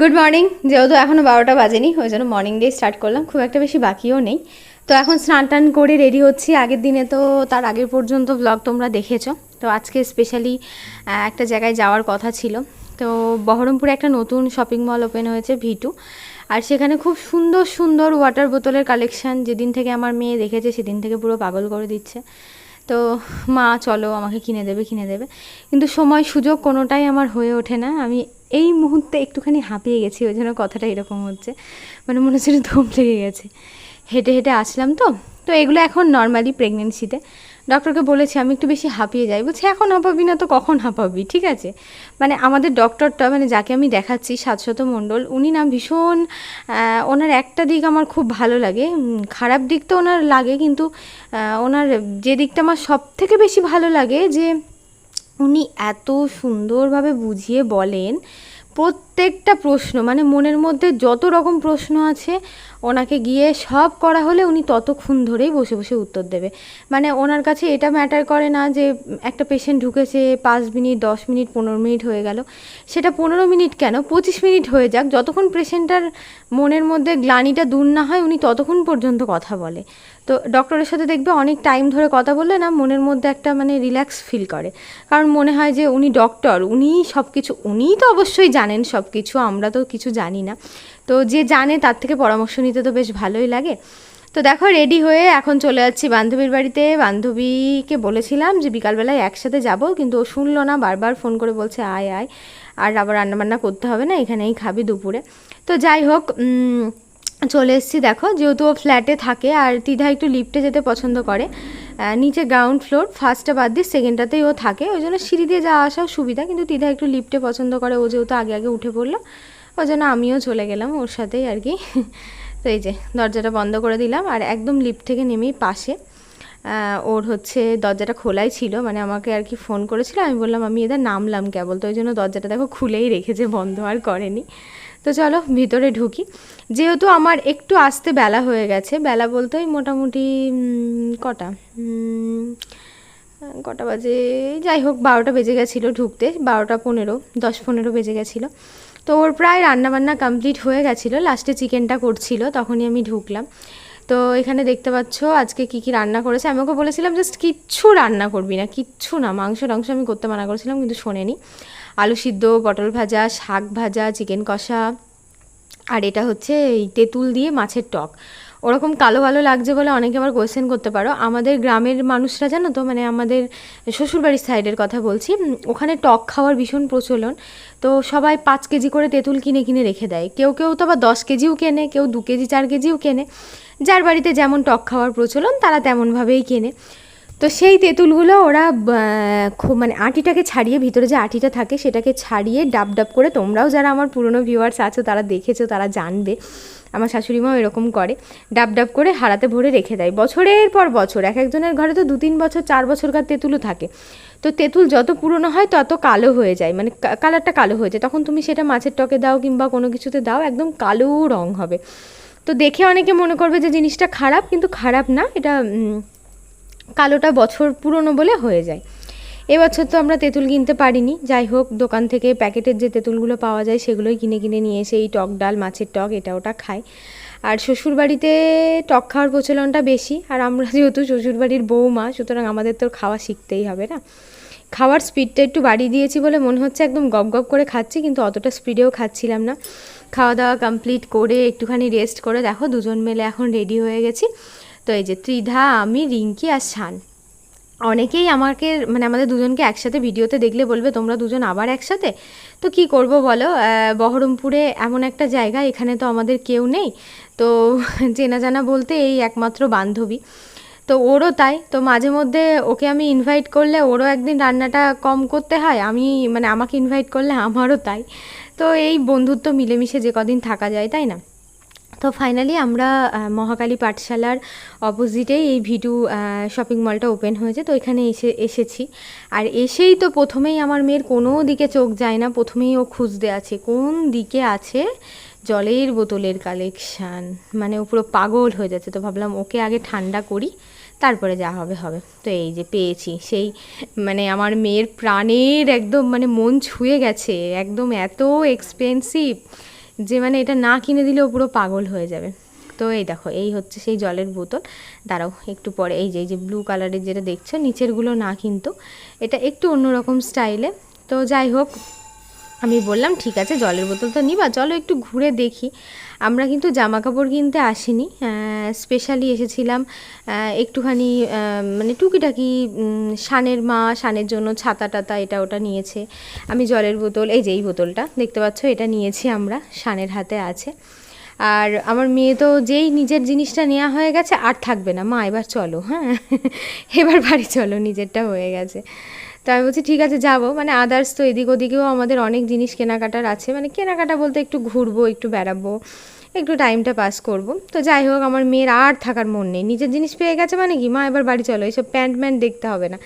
Good morning যেহেতু এখনও বারোটা বাজেনি, ওই জন্য মর্নিং ডে স্টার্ট করলাম। খুব একটা বেশি বাকিও নেই। তো এখন স্নান টান করে রেডি হচ্ছি। আগের দিনে তো তার আগের পর্যন্ত ব্লগ তোমরা দেখেছ। তো আজকে স্পেশালি একটা জায়গায় যাওয়ার কথা ছিল। তো বহরমপুরে একটা নতুন shopping mall open V two V2 আর সেখানে খুব সুন্দর সুন্দর ওয়াটার বোতলের কালেকশন যেদিন থেকে আমার মেয়ে দেখেছে, সেদিন থেকে পুরো পাগল করে দিচ্ছে। তো মা, চলো আমাকে কিনে দেবে কিনে দেবে। কিন্তু সময় সুযোগ কোনোটাই আমার হয়ে ওঠে না। আমি এই মুহূর্তে একটুখানি হাঁপিয়ে গেছি, ওই জন্য কথাটা এরকম হচ্ছে। মানে মনে হচ্ছে ধুম লেগে গেছে। হেঁটে হেঁটে আসলাম তো। তো এগুলো এখন নর্মালি প্রেগনেন্সিতে ডক্টরকে বলেছি, আমি একটু বেশি হাঁপিয়ে যাই। বলছি, এখন হাঁপাবি না তো কখন হাঁপাবি? ঠিক আছে? মানে আমাদের ডক্টরটা মানে যাকে আমি দেখাচ্ছি, সাতশত মণ্ডল, উনি না ভীষণ ওনার একটা দিক আমার খুব ভালো লাগে খারাপ দিক তো ওনার লাগে, কিন্তু ওনার যে দিকটা আমার সব থেকে বেশি ভালো লাগে যে উনি এত সুন্দরভাবে বুঝিয়ে বলেন, প্রত্যেকটা প্রশ্ন মানে মনের মধ্যে যত রকম প্রশ্ন আছে ওনাকে গিয়ে সব করা হলে উনি ততক্ষণ ধরেই বসে বসে উত্তর দেবে। মানে ওনার কাছে এটা ম্যাটার করে না যে, একটা পেশেন্ট ঢুকেছে, পাঁচ মিনিট, দশ মিনিট, পনেরো মিনিট হয়ে গেল। সেটা পনেরো মিনিট কেন? পঁচিশ মিনিট হয়ে যাক। যতক্ষণ পেশেন্টটার মনের মধ্যে গ্লানিটা দূর না হয়, উনি ততক্ষণ পর্যন্ত কথা বলে। তো ডক্টরের সাথে দেখবে অনেক টাইম ধরে কথা বললে না মনের মধ্যে একটা মানে রিল্যাক্স ফিল করে। কারণ মনে হয় যে উনি ডক্টর উনিই সব কিছু উনিই তো অবশ্যই জানেন সব কিছু আমরা তো কিছু জানি না। তো যে জানে তার থেকে পরামর্শ নিতে তো বেশ ভালোই লাগে। তো দেখো রেডি হয়ে এখন চলে যাচ্ছি বান্ধবীর বাড়িতে। বান্ধবীকে বলেছিলাম যে বিকালবেলায় একসাথে যাব, কিন্তু ও শুনলো না, বারবার ফোন করে বলছে, আয় আয়। আর আবার রান্নাবান্না করতে হবে না, এখানেই খাবি দুপুরে। তো যাই হোক চলে এসেছি দেখো, যেহেতু ও ফ্ল্যাটে থাকে আর তিধা একটু লিফটে যেতে পছন্দ করে নিচে গ্রাউন্ড ফ্লোর ফার্স্টটা বাদ দিয়ে সেকেন্ডটাতেই ও থাকে, ওই জন্য সিঁড়ি দিয়ে যাওয়া আসাও সুবিধা, কিন্তু তিধা একটু লিফটে পছন্দ করে, ও যেহেতু আগে আগে উঠে পড়ল। ওই জন্য আমিও চলে গেলাম ওর সাথেই আর কি। তো এই যে দরজাটা বন্ধ করে দিলাম আর একদম লিফট থেকে নেমেই পাশে ওর হচ্ছে দরজাটা খোলাই ছিল মানে আমাকে আর কি ফোন করেছিল, আমি বললাম, আমি এদের নামলাম কেবল। তো ওই জন্য দরজাটা দেখো খুলেই রেখেছে, বন্ধ আর করেনি। তো চলো ভিতরে ঢুকি। যেহেতু আমার একটু আসতে বেলা হয়ে গেছে, বেলা বলতে ওই মোটামুটি কটা? কটা বাজে? যাই হোক, বারোটা বেজে গেছিল ঢুকতে, বারোটা পনেরো, দশ পনেরো বেজে গেছিল। তো ওর প্রায় রান্নাবান্না কমপ্লিট হয়ে গেছিল। লাস্টে চিকেনটা করছিল, তখনই আমি ঢুকলাম। তো এখানে দেখতে পাচ্ছ আজকে কি কি রান্না করেছে। আমি ওকে বলেছিলাম, জাস্ট কিচ্ছু রান্না করবি না, কিচ্ছু না। মাংস টাংস আমি করতে মানা করেছিলাম, কিন্তু শোনেনি। আলু সিদ্ধ, পটল ভাজা, শাক ভাজা চিকেন কষা, আর এটা হচ্ছে এই তেঁতুল দিয়ে মাছের টক। ওরকম কালো ভালো লাগছে বলে অনেকে আবার কোয়েশ্চেন করতে পারো। আমাদের গ্রামের মানুষরা জানো তো মানে আমাদের শ্বশুরবাড়ির সাইডের কথা বলছি ওখানে টক খাওয়ার ভীষণ প্রচলন। তো সবাই পাঁচ কেজি করে তেঁতুল কিনে কিনে রেখে দেয়। কেউ কেউ তো আবার দশ কেজিও কেনে, কেউ দু কেজি, চার কেজিও কেনে। যার বাড়িতে যেমন টক খাওয়ার প্রচলন, তারা তেমনভাবেই কেনে। তো সেই তেঁতুলগুলো ওরা খুব মানে আটিটাকে ছাড়িয়ে, ভিতরে যে আটিটা থাকে সেটাকে ছাড়িয়ে ডাব ডাব করে তোমরাও যারা আমার পুরনো ভিউয়ার্স আছো, তারা দেখেছ, তারা জানবে। আমার শাশুড়িমাও এরকম করে, ডাব ডাব করে হারাতে ভরে রেখে দেয়। বছরের পর বছর, এক একজনের ঘরে তো দু তিন বছর, চার বছরকার তেঁতুলও থাকে। তো তেঁতুল যত পুরনো হয় তত কালো হয়ে যায় মানে কালারটা কালো হয়ে যায়। তখন তুমি সেটা মাছের টকে দাও কিংবা কোনো কিছুতে দাও, একদম কালো রং হবে। তো দেখে অনেকে মনে করবে যে জিনিসটা খারাপ, কিন্তু খারাপ না, এটা কালোটা বছর পুরনো বলে হয়ে যায়। এবছর তো আমরা তেঁতুল কিনতে পারিনি। যাই হোক, দোকান থেকে প্যাকেটের যে তেঁতুলগুলো পাওয়া যায় সেগুলোই কিনে কিনে নিয়ে এসে এই টক ডাল, মাছের টক, এটা ওটা খাই। আর শ্বশুরবাড়িতে টক খাওয়ার প্রচলনটা বেশি, আর আমরা যেহেতু শ্বশুরবাড়ির বৌমা, সুতরাং আমাদের তো খাওয়া শিখতেই হবে না। খাওয়ার স্পিডটা একটু বাড়িয়ে দিয়েছি বলে মনে হচ্ছে একদম গপ গপ করে খাচ্ছি, কিন্তু অতটা স্পিডেও খাচ্ছিলাম না। খাওয়া দাওয়া কমপ্লিট করে একটুখানি রেস্ট করে, দেখো দুজন মিলে এখন রেডি হয়ে গেছি। তো এই যে ত্রিধা, আমি, রিঙ্কি আর শান। অনেকেই আমাকে মানে আমাদের দুজনকে একসাথে ভিডিওতে দেখলে বলবে, তোমরা দুজন আবার একসাথে? তো কি করব বলো? বহরমপুরে এমন একটা জায়গা, এখানে তো আমাদের কেউ নেই। তো চেনা জানা বলতে এই একমাত্র বান্ধবী। তো ওরও তাই। তো মাঝে মধ্যে ওকে আমি ইনভাইট করলে ওরও একদিন রান্নাটা কম করতে হয়, আমি মানে আমাকে ইনভাইট করলে আমারও তাই। তো এই বন্ধুত্ব মিলেমিশে যে কদিন থাকা যায়, তাই না? তো ফাইনালি আমরা মহাকালী পাঠশালার অপোজিটেই এই ভিটু শপিং মলটা ওপেন হয়েছে, তো এখানে এসে, এসেছি। আর এসেই তো প্রথমেই আমার মেয়ের কোনো দিকে চোখ যায় না, প্রথমেই ও খুঁজতে আছে, কোন দিকে আছে জলের বোতলের কালেকশান মানে ও পুরো পাগল হয়ে যাচ্ছে, তো ভাবলাম ওকে আগে ঠান্ডা করি, তারপরে যা হবে হবে। তো এই যে পেয়েছি, সেই মানে আমার মেয়ের প্রাণের একদম মানে মন ছুঁয়ে গেছে, একদম এত এক্সপেন্সিভ যে মানে এটা না কিনে দিলেও পুরো পাগল হয়ে যাবে। তো এই দেখো, এই হচ্ছে সেই জলের বোতল। দাঁড়াও, একটু পরে এই যে এই যে ব্লু কালারের যেটা দেখছ, নিচেরগুলো না কিন্তু। এটা একটু অন্যরকম স্টাইলে তো যাই হোক আমি বললাম, ঠিক আছে, জলের বোতল তো নিবা, চলো একটু ঘুরে দেখি। আমরা কিন্তু জামা কাপড় কিনতে আসিনি স্পেশালি এসেছিলাম একটুখানি মানে টুকিটাকি শানের মা, শানের জন্য ছাতা টাতা এটা ওটা নিয়েছে। আমি জলের বোতল, এই যে এই বোতলটা, দেখতে পাচ্ছ এটা নিয়েছি আমরা, শানের হাতে আছে। আর আমার মেয়ে তো যেই নিজের জিনিসটা নেওয়া হয়ে গেছে, আর থাকবে না। মা, এবার চলো হ্যাঁ? এবার বাড়ি চলো, নিজেরটা হয়ে গেছে। তো আমি বলছি, ঠিক আছে, যাব। মানে আদার্স তো এদিক ওদিকেও আমাদের অনেক জিনিস কেনাকাটার আছে। মানে কেনাকাটা বলতে একটু ঘুরবো, একটু বেড়াবো, একটু টাইমটা পাস করব। তো যাই হোক, আমার মেয়ের আর থাকার মন নেই। নিজের জিনিস পেয়ে গেছে মানে কি, মা, এবার বাড়ি চলো এইসব প্যান্ট ম্যান্ট দেখতে হবে না।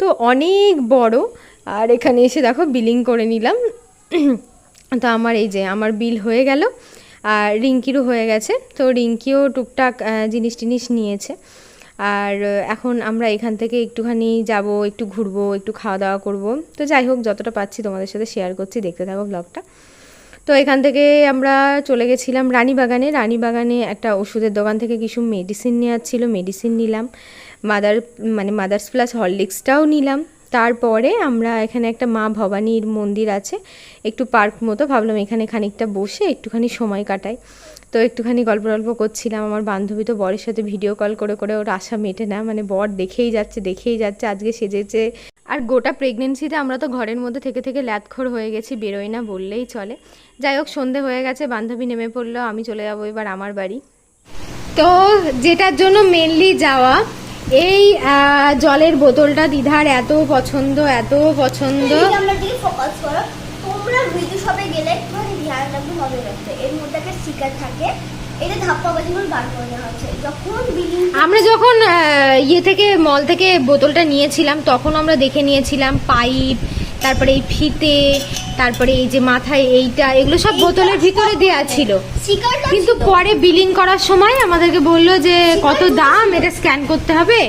তো অনেক বড়, আর এখানে এসে দেখো বিলিং করে নিলাম। তো আমার এই যে, আমার বিল হয়ে গেল, আর রিঙ্কিরও হয়ে গেছে। তো রিঙ্কিও টুকটাক জিনিস টিনিস নিয়েছে। আর এখন আমরা এখান থেকে একটুখানি যাব, একটু ঘুরবো, একটু খাওয়া দাওয়া করব। তো যাই হোক, যতটা পাচ্ছি তোমাদের সাথে শেয়ার করছি, দেখতে থাকো ব্লগটা তো এখান থেকে আমরা চলে গেছিলাম রানীবাগানে। রানীবাগানে একটা ওষুধের দোকান থেকে কিছু মেডিসিন নেওয়ার ছিল মেডিসিন নিলাম। মাদার মানে মাদার্স প্লাস হরলিক্সটাও নিলাম। তারপরে আমরা এখানে একটা মা ভবানীর মন্দির আছে। একটু পার্ক মতো, ভাবলাম এখানে খানিকটা বসে একটুখানি সময় কাটাই। তো একটুখানি গল্প গল্প করছিলাম। আমার বান্ধবী তো বরের সাথে ভিডিও কল করে করে ওর আশা মেটে না। মানে বর দেখেই যাচ্ছে দেখেই যাচ্ছে, আজকে সেজেছে। আর গোটা প্রেগনেন্সিতে আমরা তো ঘরের মধ্যে থেকে থেকে ল্যাতখোর হয়ে গেছি, বেরোই না বললেই চলে। যাই হোক, সন্ধে হয়ে গেছে, বান্ধবী নেমে পড়ল, আমি চলে যাব এবার আমার বাড়ি। তো যেটার জন্য মেনলি যাওয়া, এই জলের বোতলটা দিধার এত পছন্দ এত পছন্দ। তোমরা গেলে রাখতে এর মধ্যে একটা স্টিকার থাকে। এটা বার করে দেওয়া হচ্ছে। যখন বিলিং আমরা যখন ইয়ে থেকে মল থেকে বোতলটা নিয়েছিলাম তখন আমরা দেখে নিয়েছিলাম পাইপ তারপরে এই ফিতে তারপরে এই যে মাথায় এইটা এগুলো সব বোতলের ভিতরে দেওয়া ছিল। কিন্তু পরে বিলিং করার সময় আমাদেরকে বলল যে কত দাম এটা স্ক্যান করতে হবে।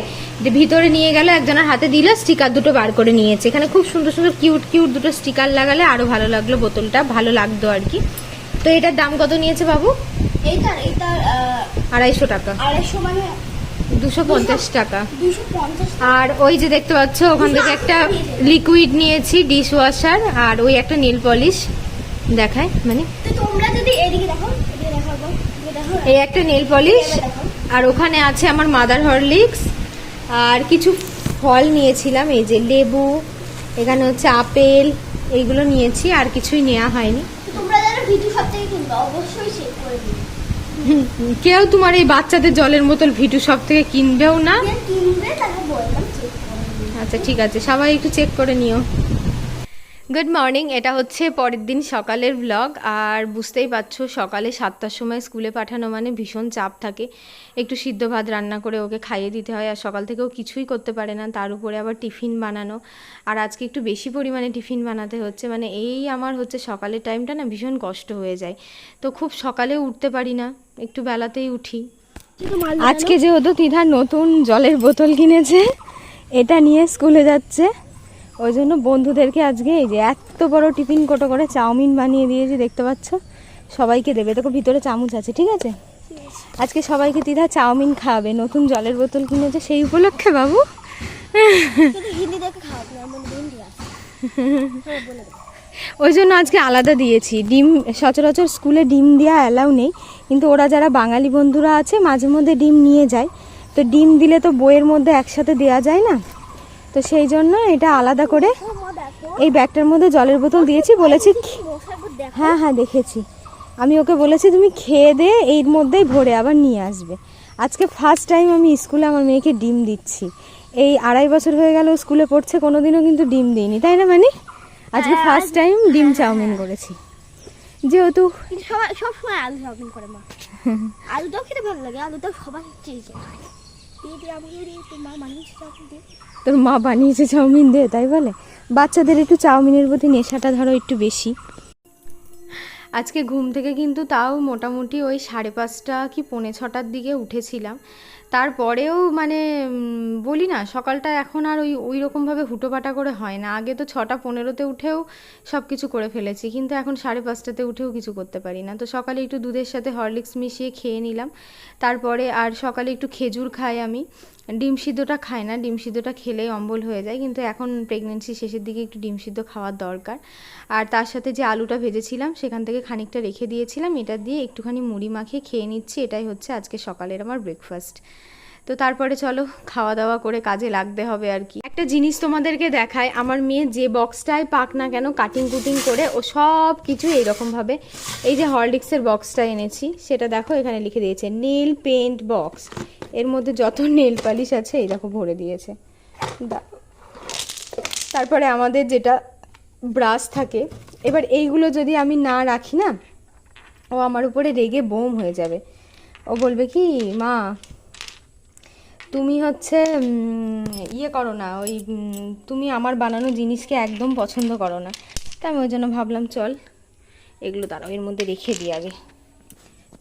যে ভিতরে নিয়ে গেল একজনের হাতে দিল স্টিকার দুটো বার করে নিয়েছে। এখানে খুব সুন্দর সুন্দর কিউট কিউট দুটো স্টিকার লাগালে আরও ভালো লাগল বোতলটা ভালো লাগতো আর কি। তো এটার দাম কত নিয়েছে বাবু? এইটার আড়াইশো টাকা। আড়াইশো মানে দুশো পঞ্চাশ টাকা। আর ওই যে দেখতে পাচ্ছ ওখান থেকে একটা লিকুইড নিয়েছি ডিশ ওয়াশার আর ওই একটা নীল পলিশ দেখায় মানে? তোমরা যদি এদিকে দেখো এই একটা নেল পলিশ আর ওখানে আছে আমার মাদার হরলিক্স আর কিছু ফল নিয়েছিলাম এই যে লেবু এখানে হচ্ছে আপেল এইগুলো নিয়েছি আর কিছুই নেওয়া হয়নি। তোমরা যারা ভিডিও শপ থেকে কিনবে অবশ্যই চেক করে দিবে কেউ তোমার এই বাচ্চাদের জলের বোতল ভিটু সব থেকে কিনবেও না। আচ্ছা ঠিক আছে সবাই একটু চেক করে নিও। গুড মর্নিং এটা হচ্ছে পরের দিন সকালের ব্লগ আর বুঝতেই পারছ সকালে সাতটার সময় স্কুলে পাঠানো মানে ভীষণ চাপ থাকে। একটু সিদ্ধ ভাত রান্না করে ওকে খাইয়ে দিতে হয়, আর সকাল থেকেও কিছুই করতে পারে না, তার উপরে আবার টিফিন বানানো। আর আজকে একটু বেশি পরিমাণে টিফিন বানাতে হচ্ছে মানে এই আমার হচ্ছে সকালের টাইমটা না ভীষণ কষ্ট হয়ে যায়। তো খুব সকালে উঠতে পারি না, একটু বেলাতেই উঠি। আজকে যেহেতু তিধার নতুন জলের বোতল কিনেছে, এটা নিয়ে স্কুলে যাচ্ছে। ওই জন্য বন্ধুদেরকে আজকে এই যে এত বড় টিফিন কোটো করে চাউমিন বানিয়ে দিয়েছি দেখতে পাচ্ছ? সবাইকে দেবে। তোকে ভিতরে চামচ আছে ঠিক আছে? আজকে সবাইকে তিধা চাউমিন খাওয়াবে নতুন জলের বোতল কিনেছে সেই উপলক্ষে বাবু। দেখে হ্যাঁ ওই জন্য আজকে আলাদা দিয়েছি। ডিম সচরাচর স্কুলে ডিম দেওয়া অ্যালাউ নেই কিন্তু ওরা যারা বাঙালি বন্ধুরা আছে মাঝে মধ্যে ডিম নিয়ে যায়। তো ডিম দিলে তো বইয়ের মধ্যে একসাথে দেওয়া যায় না? তো সেই জন্য এটা আলাদা করে এই ব্যাগটার মধ্যে জলের বোতল দিয়েছি বলেছি হ্যাঁ হ্যাঁ দেখেছি। আমি ওকে বলেছি তুমি খেয়ে দে এর মধ্যেই ভরে আবার নিয়ে আসবে। আজকে ফার্স্ট টাইম আমি স্কুলে আমার মেয়েকে ডিম দিচ্ছি। এই আড়াই বছর হয়ে গেল স্কুলে পড়ছে কোনোদিনও কিন্তু ডিম দিইনি তাই না মানে? আজকে হ্যাঁ, ফার্স্ট টাইম ডিম চাউমিন করেছি। যেহেতু কিন্তু সবাই সব সময় আলু চাউমিন করে মা। আলুটাও খেতে ভালো লাগে আলুটাও সবাই চেয়ে যায় দিয়ে দিয়ে দিয়ে দিয়ে তোর মা বানিয়েছে চাউমিন দে তাই বলে? বাচ্চাদের একটু চাউমিনের প্রতি নেশাটা ধরো একটু বেশি। আজকে ঘুম থেকে কিন্তু তাও মোটামুটি ওই সাড়ে পাঁচটা কি পৌনে ছটার দিকে উঠেছিলাম। তারপরেও মানে বলি না, সকালটা এখন আর ওই ওই রকমভাবে হুটোপাটা করে হয় না। আগে তো ছটা পনেরোতে উঠেও সব কিছু করে ফেলেছি, কিন্তু এখন সাড়ে পাঁচটাতে উঠেও কিছু করতে পারি না। তো সকালে একটু দুধের সাথে হরলিক্স মিশিয়ে খেয়ে নিলাম। তারপরে আর সকালে একটু খেজুর খাই আমি। ডিম সিদ্ধটা খায় না, ডিম সিদ্ধটা খেলে অম্বল হয়ে যায়, কিন্তু এখন প্রেগনেন্সি শেষের দিকে একটু ডিম সিদ্ধ খাওয়ার দরকার। আর তার সাথে যে আলুটা ভেজেছিলাম, সেখান থেকে খানিকটা রেখে দিয়েছিলাম, এটা দিয়ে একটুখানি মুড়ি মাখিয়ে খেয়ে নিচ্ছি, এটাই হচ্ছে আজকে সকালের আমার ব্রেকফাস্ট তো তারপরে চলো, খাওয়া দাওয়া করে কাজে লাগতে হবে আর কি। একটা জিনিস তোমাদেরকে দেখায় আমার মেয়ে যে বক্সটায় পাক না কেন কাটিং কুটিং করে, ও সব কিছু এইরকমভাবে, এই যে হরলিক্সের বক্সটা এনেছি, সেটা দেখো এখানে লিখে দিয়েছে নীল পেন্ট বক্স এর মধ্যে যত নেল পালিশ আছে, এই দেখো ভরে দিয়েছে। তারপরে আমাদের যেটা ব্রাশ থাকে, এবার এইগুলো যদি আমি না রাখি না, ও আমার উপরে রেগে বোম হয়ে যাবে। ও বলবে কি, মা, তুমি হচ্ছে ইয়ে করো না, ওই তুমি আমার বানানো জিনিসকে একদম পছন্দ করো না। তা আমি ওই জন্য ভাবলাম, চল, এগুলো দাঁড়াও, এর মধ্যে রেখে দিই আগে।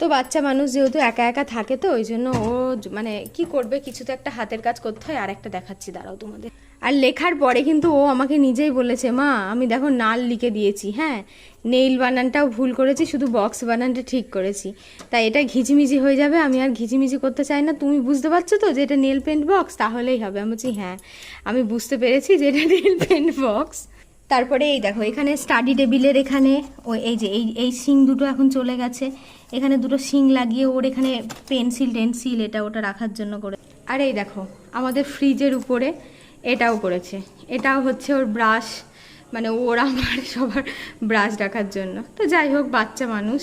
তো বাচ্চা মানুষ যেহেতু একা একা থাকে তো, ওই জন্য ও মানে কি করবে, কিছু তো একটা হাতের কাজ করতে হয়, আর একটা দেখাচ্ছি, দাঁড়াও তোমাদের। আর লেখার পরে কিন্তু ও আমাকে নিজেই বলেছে, মা, আমি দেখো নাল লিখে দিয়েছি হ্যাঁ? নেইল বানানটাও ভুল করেছি, শুধু বক্স বানানটা ঠিক করেছি। তাই এটা ঘিচিমিচি হয়ে যাবে, আমি আর ঘিচিমিচি করতে চাই না। তুমি বুঝতে পারছ তো যে এটা নেল পেন্ট বক্স? তাহলেই হবে। আমি বলছি হ্যাঁ আমি বুঝতে পেরেছি যে এটা নেল পেন্ট বক্স। তারপরে এই দেখো, এখানে স্টাডি টেবিলের এখানে ওই এই যে, এই এই শিং দুটো এখন চলে গেছে। এখানে দুটো শিং লাগিয়ে ওর এখানে পেন্সিল টেন্সিল এটা ওটা রাখার জন্য করে আর এই দেখো, আমাদের ফ্রিজের উপরে এটাও করেছে। এটাও হচ্ছে ওর ব্রাশ মানে ওর আমার সবার ব্রাশ রাখার জন্য। তো যাই হোক, বাচ্চা মানুষ।